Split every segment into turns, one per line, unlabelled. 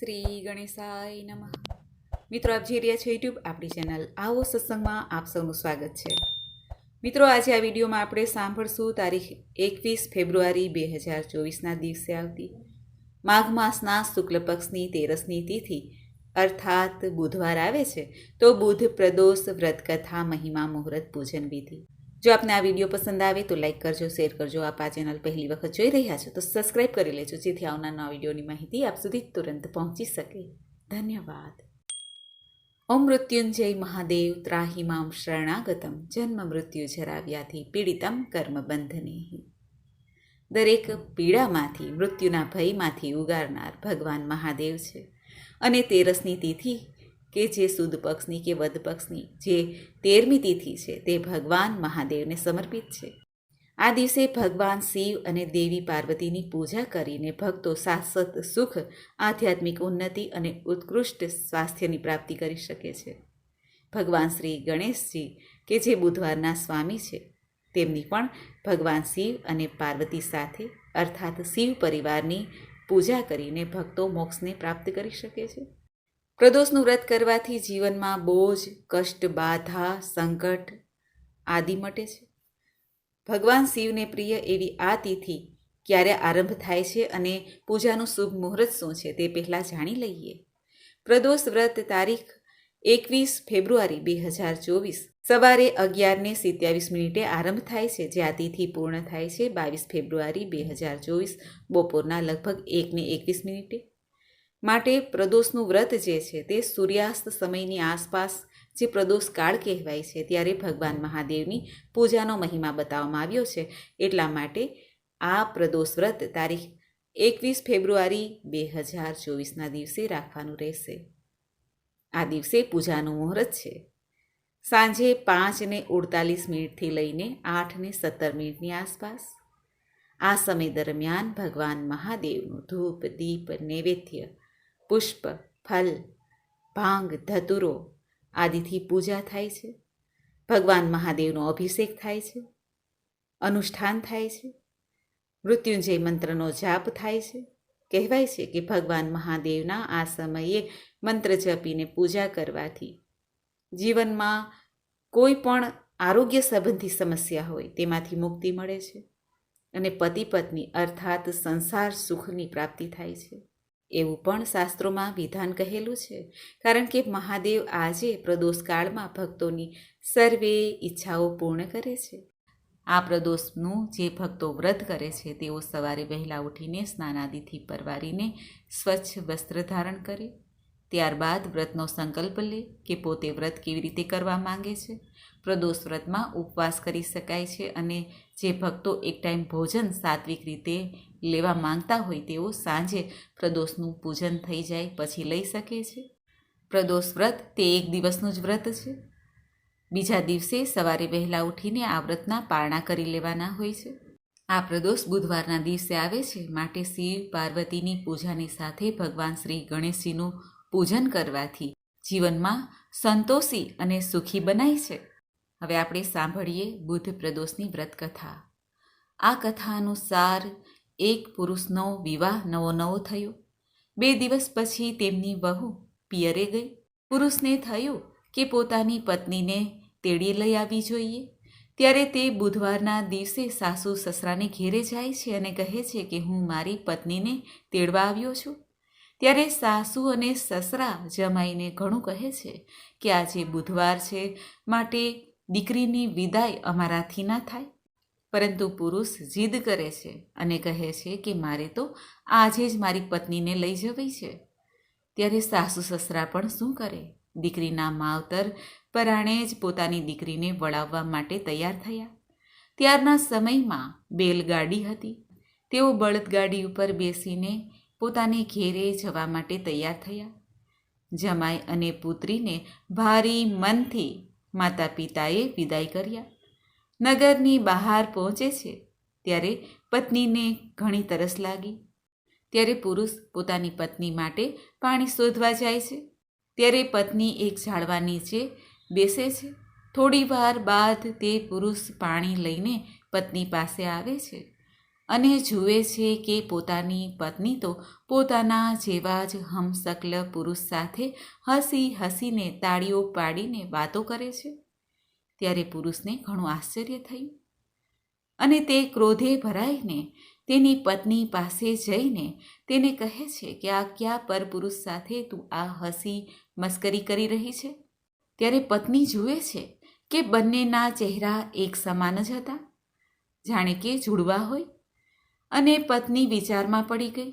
શ્રી ગણેશાય નમઃ. મિત્રો, આપ જોઈ રહ્યા છો યુટ્યુબ આપણી ચેનલ આવો સત્સંગમાં આપ સૌનું સ્વાગત છે. મિત્રો, આજે આ વિડીયોમાં આપણે સાંભળશું તારીખ એકવીસ ફેબ્રુઆરી બે હજાર ચોવીસના દિવસે આવતી માઘ માસના શુક્લ પક્ષની તેરસની તિથિ. અર્થાત બુધવાર આવે છે, તો બુધ પ્રદોષ વ્રતકથા મહિમા, મુહૂર્ત, પૂજન વિધિ. જો આપને આ વીડિયો પસંદ આવે તો લાઈક કરજો, શેર કરજો. આપ આ ચેનલ પહેલી વખત જોઈ રહ્યા છો તો સબસ્ક્રાઈબ કરી લેજો, જેથી આવનાર નવા વિડીયોની માહિતી આપ સુધી તુરંત પહોંચી શકે. ધન્યવાદ. ઓમ મૃત્યુંજય મહાદેવ ત્રાહિમામ શરણાગતમ, જન્મ મૃત્યુ જરાવ્યાથી પીડિતમ કર્મ બંધને દરેક પીડામાંથી, મૃત્યુના ભયમાંથી ઉગારનાર ભગવાન મહાદેવ છે. અને તેરસની તિથિ કે જે સુદ પક્ષની કે વધ પક્ષની જે તેરમી તિથિ છે તે ભગવાન મહાદેવને સમર્પિત છે. આ દિવસે ભગવાન શિવ અને દેવી પાર્વતીની પૂજા કરીને ભક્તો શાશ્વત સુખ, આધ્યાત્મિક ઉન્નતિ અને ઉત્કૃષ્ટ સ્વાસ્થ્યની પ્રાપ્તિ કરી શકે છે. ભગવાન શ્રી ગણેશજી, કે જે બુધવારના સ્વામી છે, તેમની પણ ભગવાન શિવ અને પાર્વતી સાથે, અર્થાત શિવ પરિવારની પૂજા કરીને ભક્તો મોક્ષને પ્રાપ્ત કરી શકે છે. પ્રદોષનું વ્રત કરવાથી જીવનમાં બોજ, કષ્ટ, બાધા, સંકટ આદિ મટે છે. ભગવાન શિવને પ્રિય એવી આ તિથિ ક્યારે આરંભ થાય છે અને પૂજાનું શુભ મુહૂર્ત શું છે તે પહેલાં જાણી લઈએ. પ્રદોષ વ્રત તારીખ એકવીસ ફેબ્રુઆરી બે હજાર ચોવીસ સવારે અગિયારને સિત્યાવીસ મિનિટે આરંભ થાય છે, જે આ તિથિ પૂર્ણ થાય છે બાવીસ ફેબ્રુઆરી બે હજાર ચોવીસ બપોરના લગભગ એકને એકવીસ મિનિટે. માટે પ્રદોષનું વ્રત જે છે તે સૂર્યાસ્ત સમયની આસપાસ જે પ્રદોષ કાળ કહેવાય છે, ત્યારે ભગવાન મહાદેવની પૂજાનો મહિમા બતાવવામાં આવ્યો છે. એટલા માટે આ પ્રદોષ વ્રત તારીખ એકવીસ ફેબ્રુઆરી બે હજાર ચોવીસના દિવસે રાખવાનું રહેશે. આ દિવસે પૂજાનું મુહૂર્ત છે. સાંજે પાંચને ઉડતાલીસ મિનિટથી લઈને આઠને સત્તર મિનિટની આસપાસ. આ સમય દરમિયાન ભગવાન મહાદેવનું ધૂપ, દીપ, નૈવેદ્ય પુષ્પ, ફલ, ભાંગ, ધતુરો આદિથી પૂજા થાય છે. ભગવાન મહાદેવનો અભિષેક થાય છે. અનુષ્ઠાન થાય છે. મૃત્યુંજય મંત્રનો જાપ થાય છે. કહેવાય છે કે ભગવાન મહાદેવના આ સમયે મંત્ર જપીને પૂજા કરવાથી જીવનમાં કોઈ પણ આરોગ્ય સંબંધી સમસ્યા હોય તેમાંથી મુક્તિ મળે છે અને પતિ પત્ની અર્થાત સંસાર સુખની પ્રાપ્તિ થાય છે. એવું પણ શાસ્ત્રોમાં વિધાન કહેલું છે. કારણ કે મહાદેવ આજે પ્રદોષકાળમાં ભક્તોની સર્વે ઈચ્છાઓ પૂર્ણ કરે છે. આ પ્રદોષનું જે ભક્તો વ્રત કરે છે, તેઓ સવારે વહેલા ઉઠીને સ્નાનાદિથી પરવારીને સ્વચ્છ વસ્ત્ર ધારણ કરે. ત્યારબાદ વ્રતનો સંકલ્પ લે કે પોતે વ્રત કેવી રીતે કરવા માંગે છે. પ્રદોષ વ્રતમાં ઉપવાસ કરી શકાય છે અને જે ભક્તો એક ટાઈમ ભોજન સાત્વિક રીતે લેવા માંગતા હોય તેઓ સાંજે પ્રદોષનું પૂજન થઈ જાય પછી લઈ શકે છે. પ્રદોષ વ્રત તે એક દિવસનું જ વ્રત છે. બીજા દિવસે સવારે વહેલા ઉઠીને આ વ્રતના પારણા કરી લેવાના હોય છે. આ પ્રદોષ બુધવારના દિવસે આવે છે. માટે શિવ, પાર્વતીની પૂજાની સાથે ભગવાન શ્રી ગણેશજીનું પૂજન કરવાથી જીવનમાં સંતોષી અને સુખી બનાય છે. હવે આપણે સાંભળીએ બુદ્ધ પ્રદોષની વ્રતકથા. આ કથા અનુસાર એક પુરુષનો વિવાહ નવો નવો થયો. બે દિવસ પછી તેમની વહુ પિયરે ગઈ. પુરુષને થયું કે પોતાની પત્નીને તેડી લઈ આવી જોઈએ. ત્યારે તે બુધવારના દિવસે સાસુ સસરાને ઘેરે જાય છે અને કહે છે કે હું મારી પત્નીને તેડવા આવ્યો છું. ત્યારે સાસુ અને સસરા જમાઈને ઘણું કહે છે કે આજે બુધવાર છે, માટે દીકરીની વિદાય અમારાથી ના થાય. પરંતુ પુરુષ જીદ કરે છે અને કહે છે કે મારે તો આજે જ મારી પત્નીને લઈ જવી છે. ત્યારે સાસુ સસરા પણ શું કરે? દીકરીના માવતર પરાણે જ પોતાની દીકરીને વળાવવા માટે તૈયાર થયા. ત્યારના સમયમાં બેલગાડી હતી. તેઓ બળદગાડી ઉપર બેસીને પોતાને ઘેરે જવા માટે તૈયાર થયા. જમાઈ અને પુત્રીને ભારી મનથી માતા પિતાએ વિદાય કર્યા. નગરની બહાર પહોંચે છે, ત્યારે પત્નીને ઘણી તરસ લાગી. ત્યારે પુરુષ પોતાની પત્ની માટે પાણી શોધવા જાય છે. ત્યારે પત્ની એક ઝાડવા નીચે બેસે છે. થોડી વાર બાદ તે પુરુષ પાણી લઈને પત્ની પાસે આવે છે. અને જુએ છે કે પોતાની પત્ની તો પોતાના જેવા જ હમસકલ પુરુષ સાથે હસી હસીને તાળીઓ પાડીને વાતો કરે છે. ત્યારે પુરુષને ઘણું આશ્ચર્ય થયું. અને તે ક્રોધે ભરાઈને તેની પત્ની પાસે જઈને તેને કહે છે કે આ કયા પરપુરુષ સાથે તું આ હસી મસ્કરી કરી રહી છે? ત્યારે પત્ની જુએ છે કે બંનેના ચહેરા એક સમાન જ હતા. જાણે કે જુડવા હોય. અને પત્ની વિચારમાં પડી ગઈ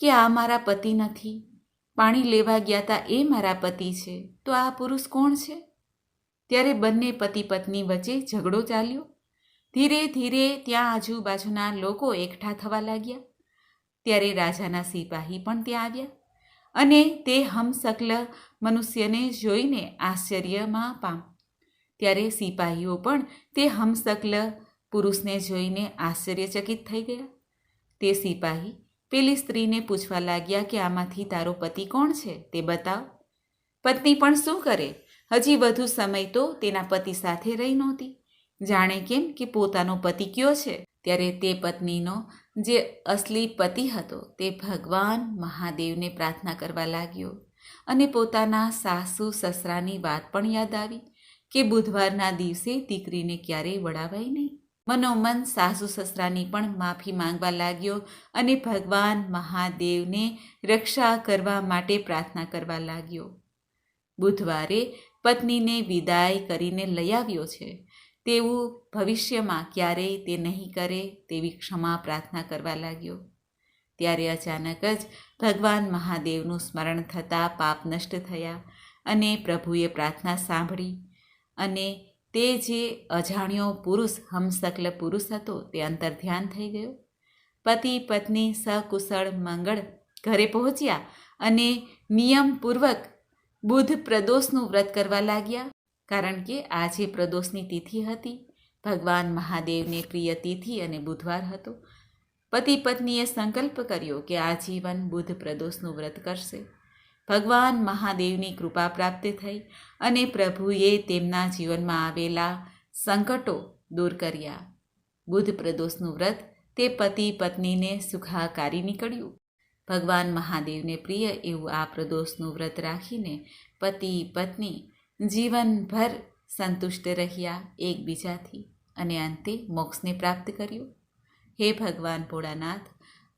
કે આ મારા પતિ નથી. પાણી લેવા ગયા હતા એ મારા પતિ છે. તો આ પુરુષ કોણ છે? ત્યારે બંને પતિ પત્ની વચ્ચે ઝઘડો ચાલ્યો. ધીરે ધીરે ત્યાં આજુબાજુના લોકો એકઠા થવા લાગ્યા. ત્યારે રાજાના સિપાહી પણ ત્યાં આવ્યા અને તે હમસકલ મનુષ્યને જોઈને આશ્ચર્યમાં પામ. ત્યારે સિપાહીઓ પણ તે હમસકલ પુરુષને જોઈને આશ્ચર્યચકિત થઈ ગયા. તે સિપાહી પેલી સ્ત્રીને પૂછવા લાગ્યા કે આમાંથી તારો પતિ કોણ છે તે બતાવ. પત્ની પણ શું કરે? હજી વધુ સમય તો તેના પતિ સાથે રહી નહોતી. જાણે કેમ કે પોતાનો પતિ કયો છે? ત્યારે તે પત્નીનો જે અસલી પતિ હતો તે ભગવાન મહાદેવને પ્રાર્થના કરવા લાગ્યો અને પોતાના સાસુ સસરાની વાત પણ યાદ આવી કે બુધવારના દિવસે દીકરીને ક્યારેય વડાવાય નહીં. મનોમન સાસુ સસરાની પણ માફી માંગવા લાગ્યો અને ભગવાન મહાદેવને રક્ષા કરવા માટે પ્રાર્થના કરવા લાગ્યો. બુધવારે પત્નીને વિદાય કરીને લઈ આવ્યો છે. તેવું ભવિષ્યમાં ક્યારેય તે નહીં કરે તેવી ક્ષમા પ્રાર્થના કરવા લાગ્યો. ત્યારે અચાનક જ ભગવાન મહાદેવનું સ્મરણ થતાં પાપ નષ્ટ થયા અને પ્રભુએ પ્રાર્થના સાંભળી અને તે જે અજાણ્યો પુરુષ હમસકલ પુરુષ હતો, તે અંતર ધ્યાન થઈ ગયો. પતિ, પત્ની, સકુશળ, મંગળ ઘરે પહોંચ્યા અને નિયમપૂર્વક બુધ પ્રદોષનું વ્રત કરવા લાગ્યા. કારણ કે આજે પ્રદોષની તિથિ હતી, ભગવાન મહાદેવને પ્રિય તિથિ અને બુધવાર હતો. પતિ, પત્નીએ સંકલ્પ કર્યો કે આજીવન બુધ પ્રદોષનું વ્રત કરશે. ભગવાન મહાદેવની કૃપા પ્રાપ્ત થઈ અને પ્રભુએ તેમના જીવનમાં આવેલા સંકટો દૂર કર્યા. બુધ પ્રદોષનું વ્રત તે પતિ પત્નીને સુખાકારી નીકળ્યું. ભગવાન મહાદેવને પ્રિય એવું આ પ્રદોષનું વ્રત રાખીને પતિ પત્ની જીવનભર સંતુષ્ટ રહ્યા એકબીજાથી અને અંતે મોક્ષને પ્રાપ્ત કર્યું. હે ભગવાન ભોળાનાથ,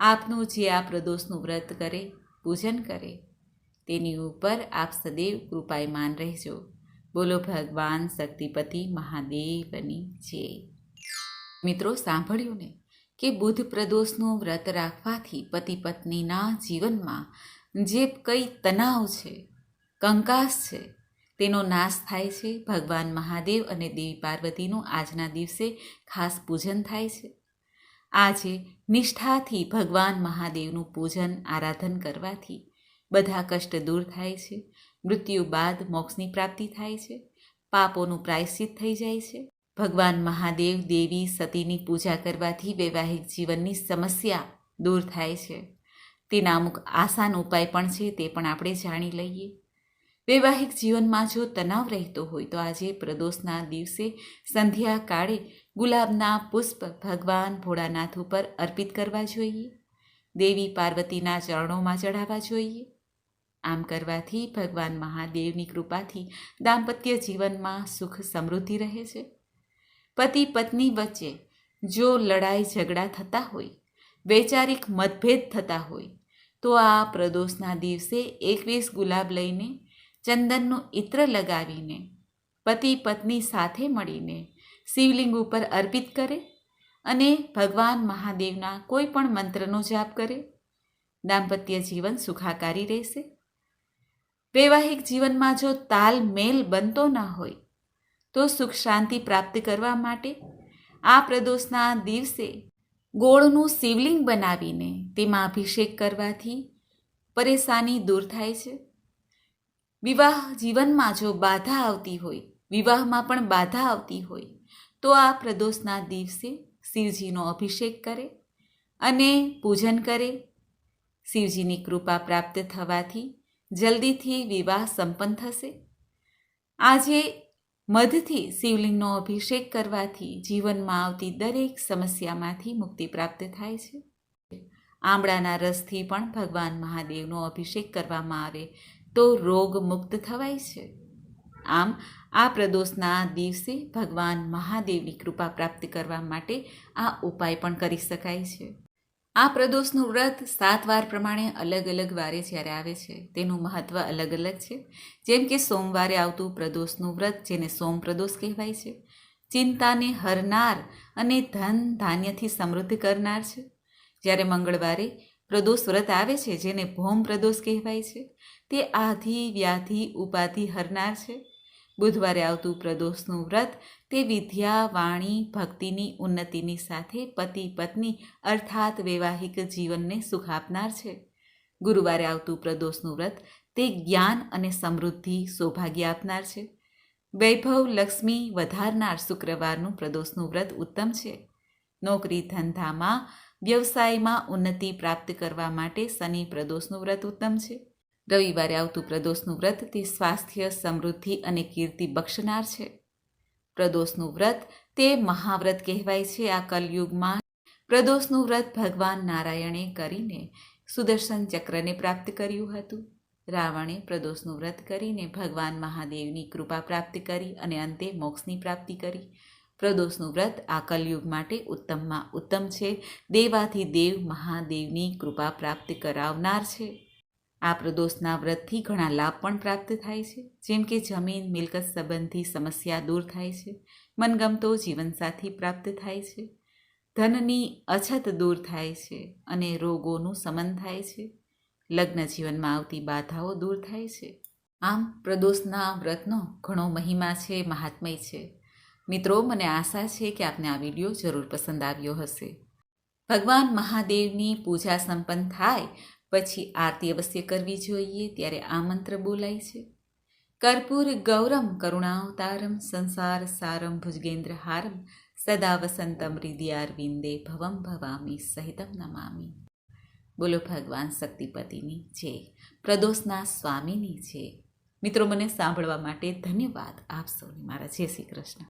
આપનું જે આ પ્રદોષનું વ્રત કરે, પૂજન કરે તેની ઉપર આપ સદૈવ કૃપાયમાન રહેજો. બોલો ભગવાન શક્તિપતિ મહાદેવની જય. મિત્રો, સાંભળ્યું ને કે બુધ પ્રદોષનું વ્રત રાખવાથી પતિ પત્નીના જીવનમાં જે કંઈ તણાવ છે, કંકાસ છે, તેનો નાશ થાય છે. ભગવાન મહાદેવ અને દેવી પાર્વતીનું આજના દિવસે ખાસ પૂજન થાય છે. આજે નિષ્ઠાથી ભગવાન મહાદેવનું પૂજન, આરાધન કરવાથી બધા કષ્ટ દૂર થાય છે. મૃત્યુ બાદ મોક્ષની પ્રાપ્તિ થાય છે. પાપોનું પ્રાયશ્ચિત થઈ જાય છે. ભગવાન મહાદેવ દેવી સતીની પૂજા કરવાથી વૈવાહિક જીવનની સમસ્યા દૂર થાય છે. તેના અમુક આસાન ઉપાય પણ છે તે પણ આપણે જાણી લઈએ. વૈવાહિક જીવનમાં જો તણાવ રહેતો હોય તો આજે પ્રદોષના દિવસે સંધ્યા કાળે ગુલાબના પુષ્પ ભગવાન ભોળાનાથ ઉપર અર્પિત કરવા જોઈએ. દેવી પાર્વતીના ચરણોમાં ચઢાવવા જોઈએ. આમ કરવાથી ભગવાન મહાદેવની કૃપાથી દાંપત્ય જીવનમાં સુખ સમૃદ્ધિ રહે છે. પતિ પત્ની વચ્ચે જો લડાઈ ઝઘડા થતા હોય, વૈચારિક મતભેદ થતા હોય, તો આ પ્રદોષના દિવસે એકવીસ ગુલાબ લઈને ચંદનનું ઇત્ર લગાવીને પતિ પત્ની સાથે મળીને શિવલિંગ ઉપર અર્પિત કરે અને ભગવાન મહાદેવના કોઈ પણ મંત્રનો જાપ કરે. દાંપત્ય જીવન સુખાકારી રહેશે. વૈવાહિક જીવનમાં જો તાલમેલ બનતો ન હોય, તો સુખ શાંતિ પ્રાપ્ત કરવા માટે આ પ્રદોષના દિવસે ગોળનું શિવલિંગ બનાવીને તેમાં અભિષેક કરવાથી પરેશાની દૂર થાય છે. વિવાહ જીવનમાં જો બાધા આવતી હોય, વિવાહમાં પણ બાધા આવતી હોય, તો આ પ્રદોષના દિવસે શિવજીનો અભિષેક કરે અને પૂજન કરે. શિવજીની કૃપા પ્રાપ્ત થવાથી જલ્દીથી વિવાહ સંપન્ન થશે. આજે મધથી શિવલિંગનો અભિષેક કરવાથી જીવનમાં આવતી દરેક સમસ્યામાંથી મુક્તિ પ્રાપ્ત થાય છે. આંબળાના રસથી પણ ભગવાન મહાદેવનો અભિષેક કરવામાં આવે તો રોગ મુક્ત થવાય છે. આમ, આ પ્રદોષના દિવસે ભગવાન મહાદેવની કૃપા પ્રાપ્ત કરવા માટે આ ઉપાય પણ કરી શકાય છે. આ પ્રદોષનું વ્રત સાત વાર પ્રમાણે અલગ અલગ વારે જ્યારે આવે છે, તેનું મહત્ત્વ અલગ અલગ છે. જેમ કે સોમવારે આવતું પ્રદોષનું વ્રત, જેને સોમ પ્રદોષ કહેવાય છે, ચિંતાને હરનાર અને ધન ધાન્યથી સમૃદ્ધ કરનાર છે. જ્યારે મંગળવારે પ્રદોષ વ્રત આવે છે, જેને ભૌમ પ્રદોષ કહેવાય છે, તે આધિ વ્યાધિ ઉપાધિ હરનાર છે. બુધવારે આવતું પ્રદોષનું વ્રત તે વિદ્યા, વાણી, ભક્તિની ઉન્નતિની સાથે પતિ, પત્ની અર્થાત વૈવાહિક જીવનને સુખ આપનાર છે. ગુરુવારે આવતું પ્રદોષનું વ્રત તે જ્ઞાન અને સમૃદ્ધિ સૌભાગ્ય આપનાર છે. વૈભવ લક્ષ્મી વધારનાર શુક્રવારનું પ્રદોષનું વ્રત ઉત્તમ છે. નોકરી ધંધામાં, વ્યવસાયમાં ઉન્નતિ પ્રાપ્ત કરવા માટે શનિ પ્રદોષનું વ્રત ઉત્તમ છે. રવિવારે આવતું પ્રદોષનું વ્રત તે સ્વાસ્થ્ય, સમૃદ્ધિ અને કીર્તિ બક્ષનાર છે. પ્રદોષનું વ્રત તે મહાવ્રત કહેવાય છે આ કલયુગમાં. પ્રદોષનું વ્રત ભગવાન નારાયણે કરીને સુદર્શન ચક્રને પ્રાપ્ત કર્યું હતું. રાવણે પ્રદોષનું વ્રત કરીને ભગવાન મહાદેવની કૃપા પ્રાપ્ત કરી અને અંતે મોક્ષની પ્રાપ્તિ કરી. પ્રદોષનું વ્રત આ કલયુગ માટે ઉત્તમમાં ઉત્તમ છે. દેવાથી દેવ મહાદેવની કૃપા પ્રાપ્ત કરાવનાર છે. આ પ્રદોષના વ્રતથી ઘણા લાભ પણ પ્રાપ્ત થાય છે. જેમ કે જમીન, મિલકત સંબંધી સમસ્યા દૂર થાય છે. મનગમતો જીવનસાથી પ્રાપ્ત થાય છે. ધનની અછત દૂર થાય છે અને રોગોનું સમન થાય છે. લગ્ન જીવનમાં આવતી બાધાઓ દૂર થાય છે. આમ, પ્રદોષના વ્રતનો ઘણો મહિમા છે, મહાત્મય છે. મિત્રો, મને આશા છે કે આપને આ વીડિયો જરૂર પસંદ આવ્યો હશે. ભગવાન મહાદેવની પૂજા સંપન્ન થાય પછી આરતી અવશ્ય કરવી જોઈએ ત્યારે આ મંત્ર બોલાય છે. કર્પૂર ગૌરમ કરુણાવતારમ સંસાર સારમ ભુજગેન્દ્ર હારમ સદા વસંતમ હૃદયારવિંદે ભવમ ભવામી સહિતમ નમામી. બોલો ભગવાન શક્તિપતિની છે પ્રદોષના સ્વામીની છે મિત્રો, મને સાંભળવા માટે ધન્યવાદ આપ સૌને મારા. જય શ્રી કૃષ્ણ.